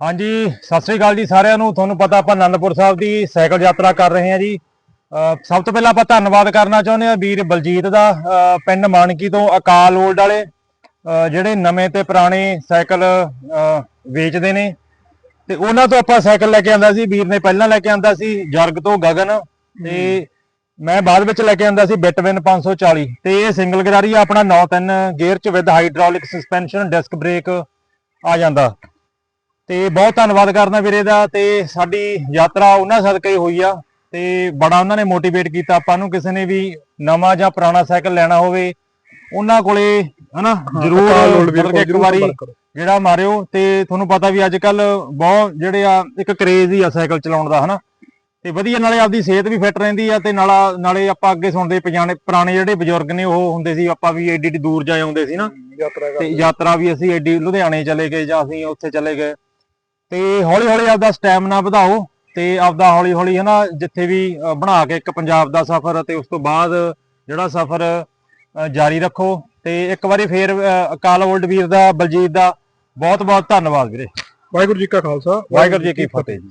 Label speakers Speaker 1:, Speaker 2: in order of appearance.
Speaker 1: ਹਾਂਜੀ ਸਤਿ ਸ੍ਰੀ ਅਕਾਲ ਜੀ ਸਾਰਿਆਂ ਨੂੰ। ਤੁਹਾਨੂੰ ਪਤਾ ਆਪਾਂ ਆਨੰਦਪੁਰ ਸਾਹਿਬ ਦੀ ਸਾਈਕਲ ਯਾਤਰਾ ਕਰ ਰਹੇ ਹਾਂ ਜੀ। ਸਭ ਤੋਂ ਪਹਿਲਾਂ ਆਪਾਂ ਧੰਨਵਾਦ ਕਰਨਾ ਚਾਹੁੰਦੇ ਹਾਂ ਵੀਰ ਬਲਜੀਤ ਦਾ ਪਿੰਡ ਮਾਨਕੀ ਤੋਂ ਅਕਾਲ ਓਲਡ ਵਾਲੇ ਜਿਹੜੇ ਨਵੇਂ ਤੇ ਪੁਰਾਣੇ ਸਾਈਕਲ ਵੇਚਦੇ ਨੇ। ਤੇ ਉਹਨਾਂ ਤੋਂ ਆਪਾਂ ਸਾਈਕਲ ਲੈ ਕੇ ਆਂਦਾ ਸੀ ਵੀਰ ਨੇ ਪਹਿਲਾਂ ਲੈ ਕੇ ਆਂਦਾ ਸੀ ਜਰਗ ਤੋਂ ਗਗਨ। ਤੇ ਮੈਂ ਬਾਅਦ ਵਿੱਚ ਲੈ ਕੇ ਆਂਦਾ ਸੀ ਬਿਟਵਿਨ 540 ਤੇ ਇਹ ਸਿੰਗਲ ਗਰਾਰੀ ਆਪਣਾ 9-3 ਗੇਅਰ ਚ with hydraulic suspension disc brake ਆ ਜਾਂਦਾ। ਤੇ ਬਹੁਤ ਧੰਨਵਾਦ ਕਰਦਾ ਵੀਰੇ ਦਾ ਤੇ ਸਾਡੀ ਯਾਤਰਾ ਉਹਨਾਂ ਸਦਕੇ ਹੀ ਹੋਈ ਆ ਤੇ ਬੜਾ ਉਹਨਾਂ ਨੇ ਮੋਟੀਵੇਟ ਕੀਤਾ ਆਪਾਂ ਨੂੰ ਕਿਸੇ ਨੇ ਵੀ ਨਵਾਂ ਜਾਂ ਪੁਰਾਣਾ ਸਾਈਕਲ ਲੈਣਾ ਹੋਵੇ ਉਹਨਾਂ ਕੋਲੇ ਹਨਾ ਜਰੂਰ ਮਤਲਬ ਇੱਕ ਵਾਰੀ ਜਿਹੜਾ ਮਾਰਿਓ ਤੇ ਤੁਹਾਨੂੰ ਪਤਾ ਵੀ ਅੱਜ ਕੱਲ ਬਹੁਤ ਜਿਹੜੇ ਆ ਇੱਕ ਕਰੇਜ਼ ਹੀ ਆ ਸਾਈਕਲ ਚਲਾਉਣ ਦਾ ਹਨਾ। ਤੇ ਵਧੀਆ ਨਾਲੇ ਆਪਦੀ ਸਿਹਤ ਵੀ ਫਿੱਟ ਰਹਿੰਦੀ ਆ ਤੇ ਨਾਲਾ ਨਾਲੇ ਆਪਾਂ ਅੱਗੇ ਸੁਣਦੇ ਪਜਾਣੇ ਪੁਰਾਣੇ ਜਿਹੜੇ ਬਜ਼ੁਰਗ ਨੇ ਉਹ ਹੁੰਦੇ ਸੀ ਆਪਾਂ ਵੀ ਏਡੀ ਏਡੀ ਦੂਰ ਜਾ ਆਉਂਦੇ ਸੀ ਨਾ।
Speaker 2: ਯਾਤਰਾ
Speaker 1: ਤੇ ਯਾਤਰਾ ਵੀ ਅਸੀਂ ਐਡੀ ਲੁਧਿਆਣੇ ਚਲੇ ਗਏ ਜਾਂ ਅਸੀਂ ਉੱਥੇ ਚਲੇ ਗਏ। ਤੇ ਹੌਲੀ ਹੌਲੀ ਆਪਦਾ ਸਟੈਮਿਨਾ ਵਧਾਓ ਤੇ ਆਪਦਾ ਹੌਲੀ ਹੌਲੀ ਹਨਾ ਜਿੱਥੇ ਵੀ ਬਣਾ ਕੇ ਇੱਕ ਪੰਜਾਬ ਦਾ ਸਫ਼ਰ ਤੇ ਉਸ ਤੋਂ ਬਾਅਦ ਜਿਹੜਾ ਸਫ਼ਰ ਜਾਰੀ ਰੱਖੋ ਤੇ ਇੱਕ ਵਾਰੀ ਫੇਰ ਅਕਾਲ ਓਲਡ ਵੀਰ ਦਾ ਬਲਜੀਤ ਦਾ ਬਹੁਤ ਬਹੁਤ ਧੰਨਵਾਦ ਵੀਰੇ।
Speaker 2: ਵਾਹਿਗੁਰੂ ਜੀ ਕਾ ਖਾਲਸਾ
Speaker 1: ਵਾਹਿਗੁਰੂ ਜੀ ਕੀ ਫਤਿਹ ਜੀ।